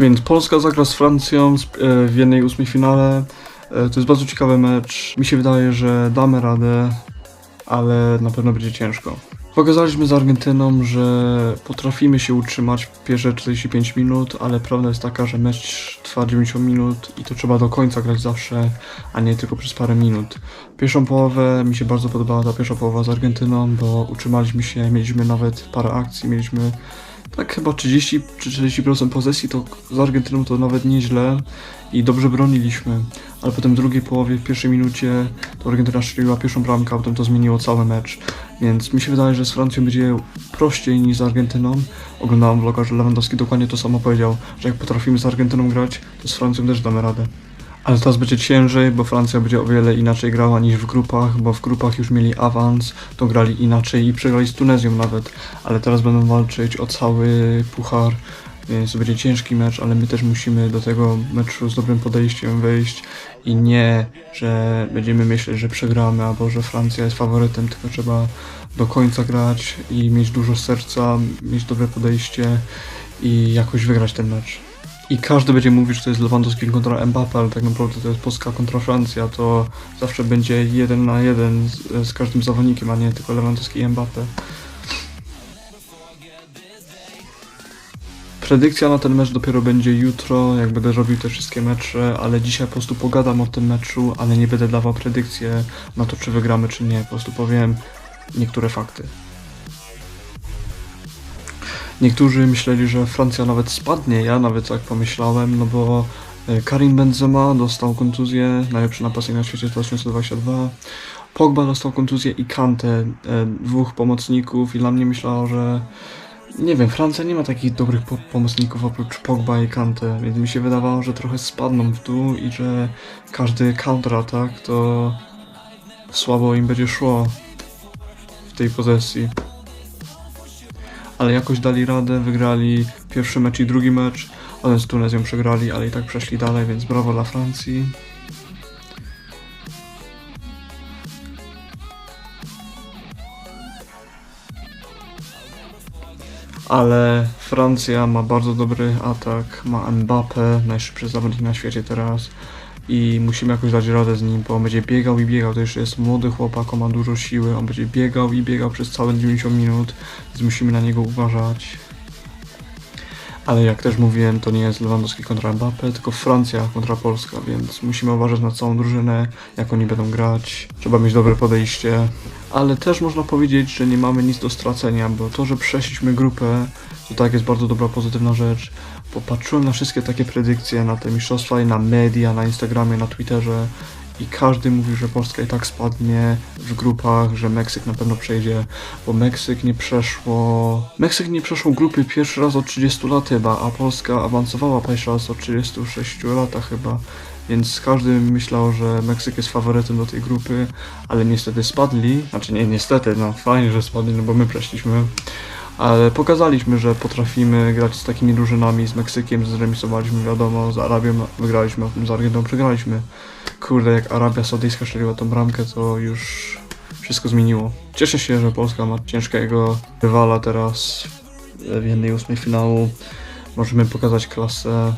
Więc Polska zagra z Francją e, w jednej ósmej finale. E, To jest bardzo ciekawy mecz. Mi się wydaje, że damy radę, ale na pewno będzie ciężko. Pokazaliśmy z Argentyną, że potrafimy się utrzymać w pierwsze 45 minut, ale prawda jest taka, że mecz trwa 90 minut i to trzeba do końca grać zawsze, a nie tylko przez parę minut. Pierwszą połowę mi się bardzo podobała ta pierwsza połowa z Argentyną, bo utrzymaliśmy się, mieliśmy nawet parę akcji, mieliśmy tak chyba 30 czy 40% posesji, to z Argentyną to nawet nieźle i dobrze broniliśmy. Ale potem w drugiej połowie, w pierwszej minucie, to Argentyna strzeliła pierwszą bramkę, a potem to zmieniło cały mecz. Więc mi się wydaje, że z Francją będzie prościej niż z Argentyną. Oglądałem vloga, że Lewandowski dokładnie to samo powiedział, że jak potrafimy z Argentyną grać, to z Francją też damy radę. Ale teraz będzie ciężej, bo Francja będzie o wiele inaczej grała niż w grupach, bo w grupach już mieli awans, to grali inaczej i przegrali z Tunezją nawet, ale teraz będą walczyć o cały puchar, więc to będzie ciężki mecz, ale my też musimy do tego meczu z dobrym podejściem wejść i nie, że będziemy myśleć, że przegramy albo że Francja jest faworytem, tylko trzeba do końca grać i mieć dużo serca, mieć dobre podejście i jakoś wygrać ten mecz. I każdy będzie mówił, że to jest Lewandowski kontra Mbappe, ale tak naprawdę to jest Polska kontra Francja, to zawsze będzie jeden na jeden z, z każdym zawodnikiem, a nie tylko Lewandowski i Mbappe. Predykcja na ten mecz dopiero będzie jutro, jak będę robił te wszystkie mecze, ale dzisiaj po prostu pogadam o tym meczu, ale nie będę dawał predykcję na to, czy wygramy, czy nie. Po prostu powiem niektóre fakty. Niektórzy myśleli, że Francja nawet spadnie, ja nawet tak pomyślałem, no bo e, Karim Benzema dostał kontuzję, najlepszy napastnik na świecie 2022. Pogba dostał kontuzję i Kante, e, dwóch pomocników. I dla mnie myślała, że nie wiem, Francja nie ma takich dobrych po pomocników oprócz Pogba i Kante, więc mi się wydawało, że trochę spadną w dół i że każdy counterattack to słabo im będzie szło w tej pozycji ale jakoś dali radę, wygrali pierwszy mecz i drugi mecz, ale z Tunezją przegrali, ale i tak przeszli dalej, więc brawo dla Francji. Ale Francja ma bardzo dobry atak, ma Mbappe, najszybszy zawodnik na świecie teraz i musimy jakoś dać radę z nim, bo on będzie biegał i biegał, to jeszcze jest młody chłopak, on ma dużo siły, on będzie biegał i biegał przez całe 90 minut, więc musimy na niego uważać. Ale jak też mówiłem, to nie jest Lewandowski kontra Mbappe, tylko Francja kontra Polska, więc musimy uważać na całą drużynę, jak oni będą grać. Trzeba mieć dobre podejście. Ale też można powiedzieć, że nie mamy nic do stracenia, bo to, że przeszliśmy grupę, to tak jest bardzo dobra, pozytywna rzecz. Popatrzyłem na wszystkie takie predykcje, na te mistrzostwa i na media, na Instagramie, na Twitterze i każdy mówił, że Polska i tak spadnie w grupach, że Meksyk na pewno przejdzie, bo Meksyk nie przeszło... Meksyk nie przeszło grupy pierwszy raz od 30 lat chyba, a Polska awansowała pierwszy raz od 36 latach chyba. Więc każdy myślał, że Meksyk jest faworytem do tej grupy, ale niestety spadli. Znaczy nie niestety, no fajnie, że spadli, no bo my przeszliśmy. Ale pokazaliśmy, że potrafimy grać z takimi drużynami, z Meksykiem zremisowaliśmy, wiadomo, z Arabią wygraliśmy, a potem z Argentyną przegraliśmy. Kurde, jak Arabia Saudyjska strzeliła tą bramkę, to już wszystko zmieniło. Cieszę się, że Polska ma ciężkiego rywala teraz w jednej ósmej finału. Możemy pokazać klasę.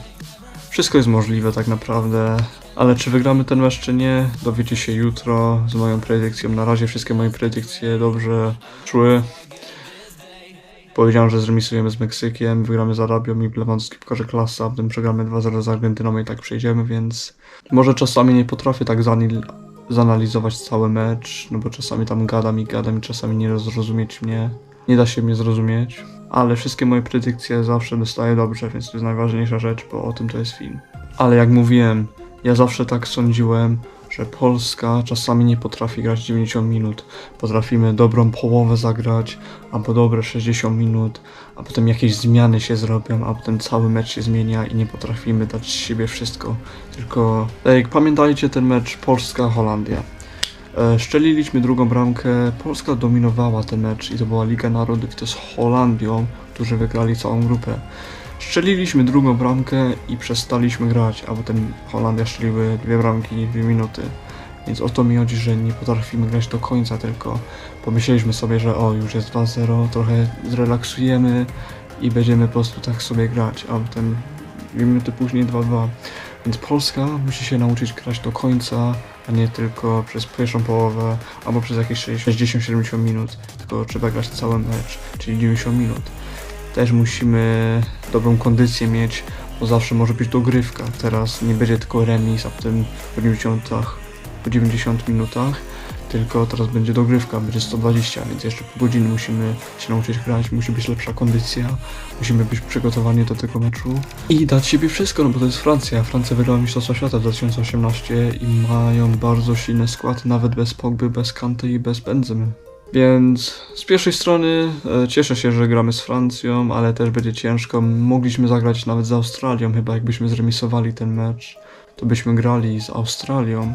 Wszystko jest możliwe tak naprawdę. Ale czy wygramy ten mecz, czy nie, dowiecie się jutro z moją predykcją. Na razie wszystkie moje predykcje dobrze szły. Powiedziałem, że zremisujemy z Meksykiem, wygramy z Arabią i Lewandowski pokaże klasę, a potem przegramy 2-0 z Argentyną i tak przejdziemy, więc może czasami nie potrafię tak zanil- zanalizować cały mecz, no bo czasami tam gadam i gadam i czasami nie zrozumieć mnie. Nie da się mnie zrozumieć, ale wszystkie moje predykcje zawsze dostaję dobrze, więc to jest najważniejsza rzecz, bo o tym to jest film. Ale jak mówiłem, ja zawsze tak sądziłem, że Polska czasami nie potrafi grać 90 minut. Potrafimy dobrą połowę zagrać, albo dobre 60 minut, a potem jakieś zmiany się zrobią, a potem cały mecz się zmienia i nie potrafimy dać z siebie wszystko. Tylko, tak jak pamiętajcie ten mecz Polska-Holandia. E, Szczeliliśmy drugą bramkę, Polska dominowała ten mecz i to była Liga Narodów to z Holandią, którzy wygrali całą grupę. Strzeliliśmy drugą bramkę i przestaliśmy grać, a potem Holandia strzeliły dwie bramki dwie minuty. Więc o to mi chodzi, że nie potrafimy grać do końca, tylko pomyśleliśmy sobie, że o, już jest 2-0, trochę zrelaksujemy i będziemy po prostu tak sobie grać, a potem dwie minuty później 2-2. Więc Polska musi się nauczyć grać do końca, a nie tylko przez pierwszą połowę albo przez jakieś 60-70 minut, tylko trzeba grać cały mecz, czyli 90 minut. Też musimy dobrą kondycję mieć, bo zawsze może być dogrywka. Teraz nie będzie tylko remis, a potem po 90, po 90 minutach, tylko teraz będzie dogrywka, będzie 120, więc jeszcze pół godziny musimy się nauczyć grać, musi być lepsza kondycja, musimy być przygotowani do tego meczu i dać siebie wszystko, no bo to jest Francja. Francja wygrała Mistrzostwa Świata w 2018 i mają bardzo silny skład, nawet bez Pogby, bez Kante i bez Benzemy. Więc z pierwszej strony e, cieszę się, że gramy z Francją, ale też będzie ciężko. Mogliśmy zagrać nawet z Australią, chyba jakbyśmy zremisowali ten mecz, to byśmy grali z Australią.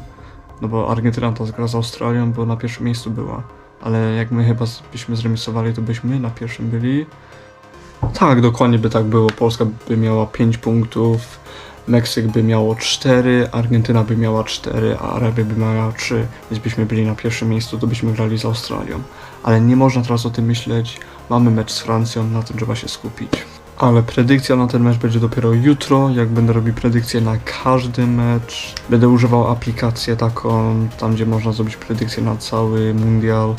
No bo Argentyna teraz gra z Australią, bo na pierwszym miejscu była. Ale jak my chyba byśmy zremisowali, to byśmy na pierwszym byli. Tak, dokładnie by tak było. Polska by miała 5 punktów, Meksyk by miało 4, Argentyna by miała 4, a Arabia by miała 3. Więc byśmy byli na pierwszym miejscu, to byśmy grali z Australią. Ale nie można teraz o tym myśleć. Mamy mecz z Francją, na tym trzeba się skupić. Ale predykcja na ten mecz będzie dopiero jutro, jak będę robił predykcję na każdy mecz. Będę używał aplikację taką, tam gdzie można zrobić predykcję na cały mundial.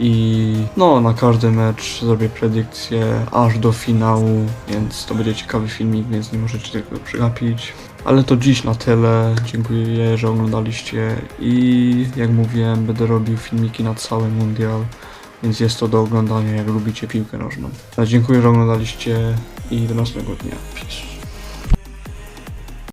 I no, na każdy mecz zrobię predykcję aż do finału, więc to będzie ciekawy filmik, więc nie możecie tego przegapić. Ale to dziś na tyle. Dziękuję, że oglądaliście i jak mówiłem, będę robił filmiki na cały mundial, więc jest to do oglądania, jak lubicie piłkę nożną. Dziękuję, że oglądaliście i do następnego dnia. Peace.